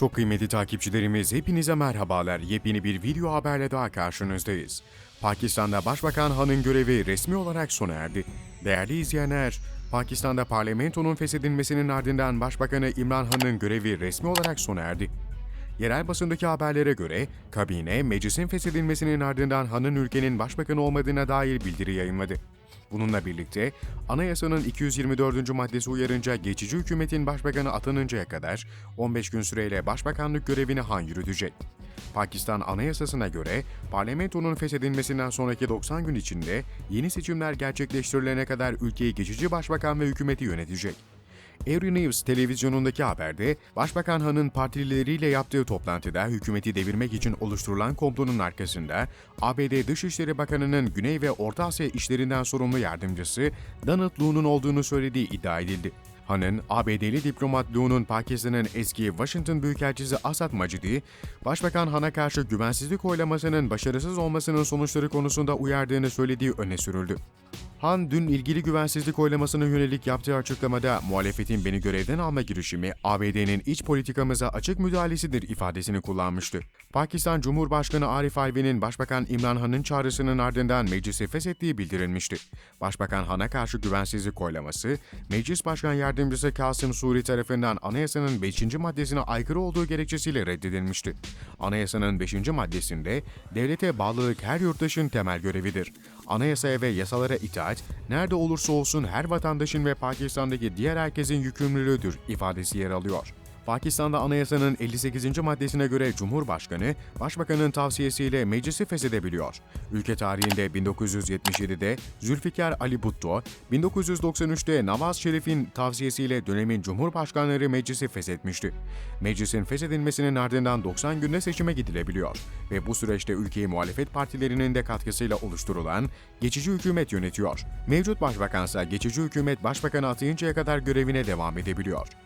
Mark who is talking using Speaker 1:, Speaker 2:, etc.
Speaker 1: Çok kıymetli takipçilerimiz hepinize merhabalar. Yepyeni bir video haberle daha karşınızdayız. Pakistan'da Başbakan Han'ın görevi resmi olarak sona erdi. Değerli izleyenler, Pakistan'da parlamentonun feshedilmesinin ardından Başbakanı İmran Han'ın görevi resmi olarak sona erdi. Yerel basındaki haberlere göre kabine meclisin feshedilmesinin ardından Han'ın ülkenin başbakanı olmadığına dair bildiri yayınladı. Bununla birlikte anayasanın 224. maddesi uyarınca geçici hükümetin başbakanı atanıncaya kadar 15 gün süreyle başbakanlık görevini Han yürütecek. Pakistan Anayasasına göre parlamentonun feshedilmesinden sonraki 90 gün içinde yeni seçimler gerçekleştirilene kadar ülkeyi geçici başbakan ve hükümeti yönetecek. Every News televizyonundaki haberde Başbakan Han'ın partilileriyle yaptığı toplantıda hükümeti devirmek için oluşturulan komplonun arkasında ABD Dışişleri Bakanı'nın Güney ve Orta Asya işlerinden sorumlu yardımcısı Donald Lu'nun olduğunu söylediği iddia edildi. Han'ın ABD'li diplomat Lu'nun Pakistan'ın eski Washington Büyükelçisi Asad Macidi, Başbakan Han'a karşı güvensizlik oylamasının başarısız olmasının sonuçları konusunda uyardığını söylediği öne sürüldü. Han dün ilgili güvensizlik oylamasına yönelik yaptığı açıklamada muhalefetin beni görevden alma girişimi ABD'nin iç politikamıza açık müdahalesidir ifadesini kullanmıştı. Pakistan Cumhurbaşkanı Arif Alvi'nin Başbakan İmran Han'ın çağrısının ardından meclisi feshettiği bildirilmişti. Başbakan Han'a karşı güvensizlik oylaması, Meclis Başkan Yardımcısı Kasım Suri tarafından anayasanın 5. maddesine aykırı olduğu gerekçesiyle reddedilmişti. Anayasanın 5. maddesinde devlete bağlılık her yurttaşın temel görevidir. Anayasaya ve yasalara itaat, nerede olursa olsun her vatandaşın ve Pakistan'daki diğer herkesin yükümlülüğüdür ifadesi yer alıyor. Pakistan'da anayasanın 58. maddesine göre Cumhurbaşkanı, Başbakanın tavsiyesiyle meclisi feshedebiliyor. Ülke tarihinde 1977'de Zülfikar Ali Bhutto, 1993'te Nawaz Şerif'in tavsiyesiyle dönemin Cumhurbaşkanları meclisi feshetmişti. Meclisin feshedilmesinin ardından 90 günde seçime gidilebiliyor ve bu süreçte ülkeyi muhalefet partilerinin de katkısıyla oluşturulan geçici hükümet yönetiyor. Mevcut başbakansa geçici hükümet başbakanı atayıncaya kadar görevine devam edebiliyor.